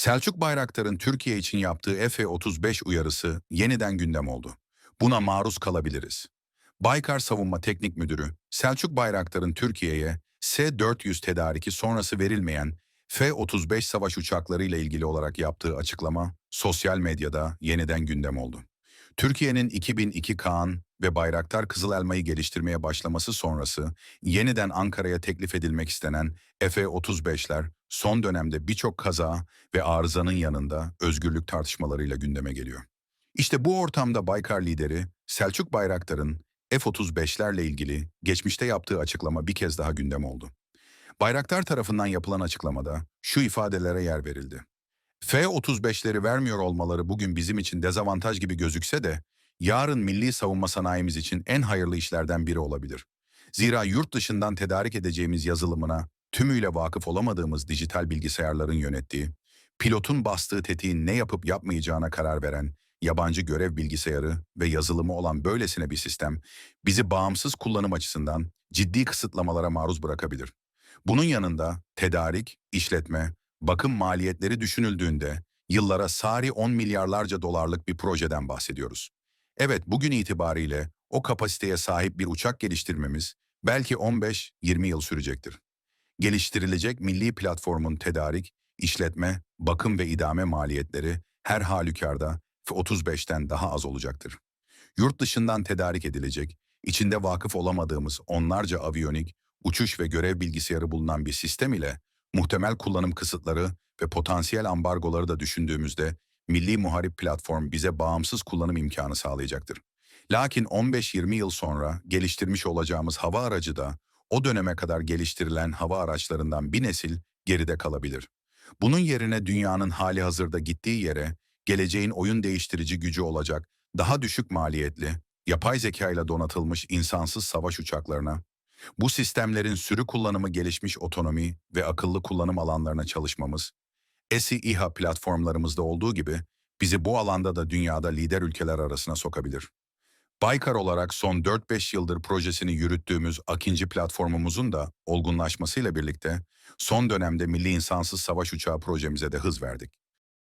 Selçuk Bayraktar'ın Türkiye için yaptığı F-35 uyarısı yeniden gündem oldu. Buna maruz kalabiliriz. Baykar Savunma Teknik Müdürü Selçuk Bayraktar'ın Türkiye'ye S-400 tedariki sonrası verilmeyen F-35 savaş uçakları ile ilgili olarak yaptığı açıklama sosyal medyada yeniden gündem oldu. Türkiye'nin 2002 Kaan ve Bayraktar Kızıl Elma'yı geliştirmeye başlaması sonrası yeniden Ankara'ya teklif edilmek istenen F-35'ler son dönemde birçok kaza ve arızanın yanında özgürlük tartışmalarıyla gündeme geliyor. İşte bu ortamda Baykar lideri Selçuk Bayraktar'ın F-35'lerle ilgili geçmişte yaptığı açıklama bir kez daha gündem oldu. Bayraktar tarafından yapılan açıklamada şu ifadelere yer verildi. F-35'leri vermiyor olmaları bugün bizim için dezavantaj gibi gözükse de yarın milli savunma sanayimiz için en hayırlı işlerden biri olabilir. Zira yurt dışından tedarik edeceğimiz yazılımına tümüyle vakıf olamadığımız dijital bilgisayarların yönettiği, pilotun bastığı tetiğin ne yapıp yapmayacağına karar veren, yabancı görev bilgisayarı ve yazılımı olan böylesine bir sistem bizi bağımsız kullanım açısından ciddi kısıtlamalara maruz bırakabilir. Bunun yanında tedarik, işletme, bakım maliyetleri düşünüldüğünde yıllara sari 10 milyarlarca dolarlık bir projeden bahsediyoruz. Evet, bugün itibariyle o kapasiteye sahip bir uçak geliştirmemiz belki 15-20 yıl sürecektir. Geliştirilecek milli platformun tedarik, işletme, bakım ve idame maliyetleri her halükarda F-35'ten daha az olacaktır. Yurt dışından tedarik edilecek, içinde vakıf olamadığımız onlarca aviyonik, uçuş ve görev bilgisayarı bulunan bir sistem ile muhtemel kullanım kısıtları ve potansiyel ambargoları da düşündüğümüzde milli muharip platform bize bağımsız kullanım imkanı sağlayacaktır. Lakin 15-20 yıl sonra geliştirmiş olacağımız hava aracı da o döneme kadar geliştirilen hava araçlarından bir nesil geride kalabilir. Bunun yerine dünyanın hali hazırda gittiği yere geleceğin oyun değiştirici gücü olacak daha düşük maliyetli, yapay zeka ile donatılmış insansız savaş uçaklarına, bu sistemlerin sürü kullanımı gelişmiş otonomi ve akıllı kullanım alanlarına çalışmamız, ESI İHA platformlarımızda olduğu gibi bizi bu alanda da dünyada lider ülkeler arasına sokabilir. Baykar olarak son 4-5 yıldır projesini yürüttüğümüz Akinci platformumuzun da olgunlaşmasıyla birlikte son dönemde Milli İnsansız Savaş Uçağı projemize de hız verdik.